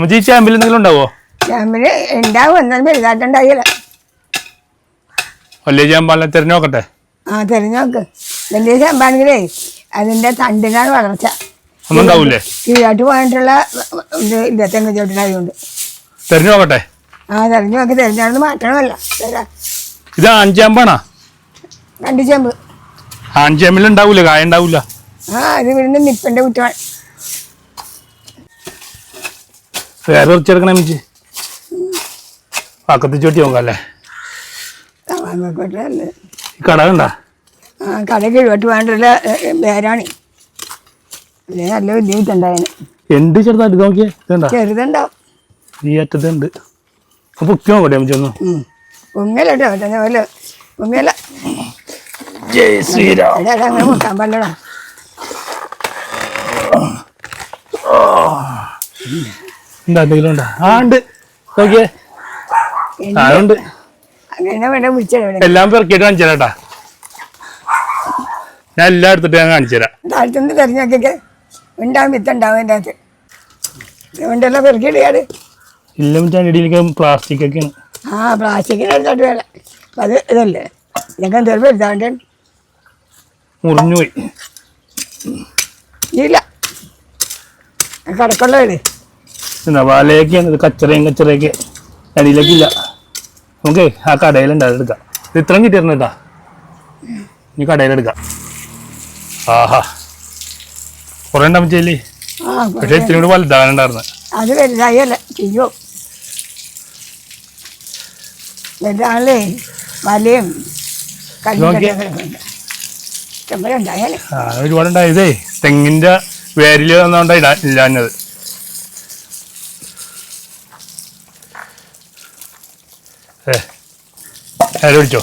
ഈ ചാമ്പിൽ എന്തെങ്കിലും ഉണ്ടാവോ? ചാമ്പിന് ഉണ്ടാവും. എന്നാലും വലുതായിട്ടുണ്ടായില്ല വലിയ ചാമ്പാലിനെ തിരഞ്ഞോക്കട്ടെ. ആ തിരഞ്ഞോക്ക്. വലിയ ചാമ്പാണെങ്കിലേ അതിന്റെ തണ്ടിനാണ് വളർച്ച. ഒന്നും ഉണ്ടാവൂലേ? കീഴാട്ട് പോയിട്ടുള്ള ഇത് ഇല്ല തെങ്ങ് ചോട്ടിലായതുകൊണ്ട് തിരഞ്ഞു നോക്കട്ടെ ആ തെരഞ്ഞു നോക്കി തെരഞ്ഞാണെന്ന് മാറ്റണമല്ല ഇത് അഞ്ചാമ്പാണോ രണ്ട് ചേമ്പ് ഉണ്ടാവൂല? കായ ഉണ്ടാവൂല? ആ അത് വീണ്ടും നിപ്പന്റെ കുറ്റമാണ് വേറെ കുറച്ചെടുക്കണേ അമ്മച്ചി പക്കത്ത് ചോട്ടി കട കണ്ടാ? കട കീഴോട്ട് പേരാണ് നല്ല വലിയ എന്ത് ചെറുതായിട്ട് നോക്കിയേ ചെറുതുണ്ടാവും ഈ അപ്പൊ നോക്കട്ടെ പോലെ പൊങ്ങല. ജയ് ശ്രീരാം. അങ്ങനെ പാടില്ലടാ. എന്താ എന്തെങ്കിലും ഉണ്ടോ? ആ ഉണ്ട്. നോക്കിയേ. ആ ഉണ്ട്. അങ്ങനെ വേണ്ട വിളിച്ചത് എല്ലാം പെറുക്കിയിട്ട് കാണിച്ചു തരാട്ടാ. ഞാൻ എല്ലാം എടുത്തിട്ട് ഞാൻ കാണിച്ചു തരാം. താഴത്തുനിന്ന് തിരഞ്ഞൊക്കെ ഉണ്ടാവും വിത്തുണ്ടാവും എന്റെ അകത്ത്. പെറുക്കിയിടുകയാണ്. ഇല്ല അടിയിലേക്ക് പ്ലാസ്റ്റിക് ഒക്കെയാണ് ആ പ്ലാസ്റ്റിക്കിന് എടുത്തോട്ട് വേല അപ്പം അത് ഇതല്ലേ? ഞങ്ങൾ എന്തെങ്കിലും എടുത്താണ്ട് മുറിഞ്ഞുപോയി ഇല്ല. കടക്കുള്ള വീട് എന്താ വലയൊക്കെയാണ് ഇത് കച്ചറയും കച്ചറയൊക്കെ അടിയിലേക്കില്ല. നമുക്ക് ആ കടയിലുണ്ട് എടുക്കാം. ഇത് ഇത്രയും കിട്ടിയിരുന്നു കേട്ടാ. ഇനി കടയിലെടുക്കാം ആഹാ. കുറേ ഉണ്ടാവും ചെയ്യില്ലേ ആ പക്ഷെ ഇത്തിരി കൂടി വലുതാകാനുണ്ടായിരുന്നു. അത് വലുതായല്ല ചെയ്യോ. വലുതാണല്ലേ വലയും ഒരുപാടുണ്ടായതേ തെങ്ങിന്റെ വേരിൽ വന്നോണ്ടാ ഇടാ ഇല്ലാഞ്ഞത്. ഏ. ആരും പിടിച്ചോ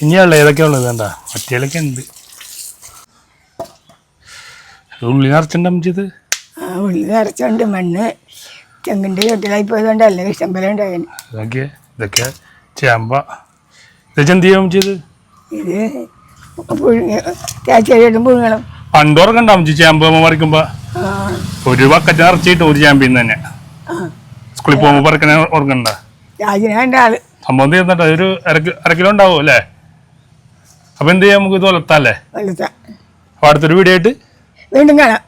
ഇനിയുള്ള ഏതൊക്കെ ഉള്ളത് വേണ്ട മറ്റേലൊക്കെ ഉണ്ട്. ഉള്ളി നിറച്ചിട്ടുണ്ടാവും ചെയ്ത് ആ ഉള്ളി നിറച്ചുണ്ട് മണ്ണ് തെങ്ങിന്റെ ചുട്ടിലായി പോയതുകൊണ്ടല്ല ഇഷ്ടംപോലെ ഉണ്ടായാലും ഇതൊക്കെ ഇതൊക്കെ ചേമ്പ. ഇതൊക്കെ എന്ത് ചെയ്യാൻ ചെയ്ത് ഇത് തേച്ചരിയിട്ടും പുഴുങ്ങണം. പണ്ടോറൊക്കെ ഉണ്ടാവും ചേമ്പ് പറിക്കുമ്പോ ഒരു ബക്കറ്റ് നിറച്ചിട്ട് ഒരു ചേമ്പിന്ന് തന്നെ. സ്കൂളിൽ പോകുമ്പോ പറിക്കണ ഓർക്കണ്ട സംഭവം തീർന്നിട്ട് ഒരു അര അര കിലോ ഉണ്ടാവും അല്ലേ? അപ്പൊ എന്ത് ചെയ്യാം നമുക്ക് ഇത് വളർത്താല്ലേ അപ്പൊ അടുത്തൊരു വീഡിയോ ആയിട്ട് വീണ്ടും കാണാം.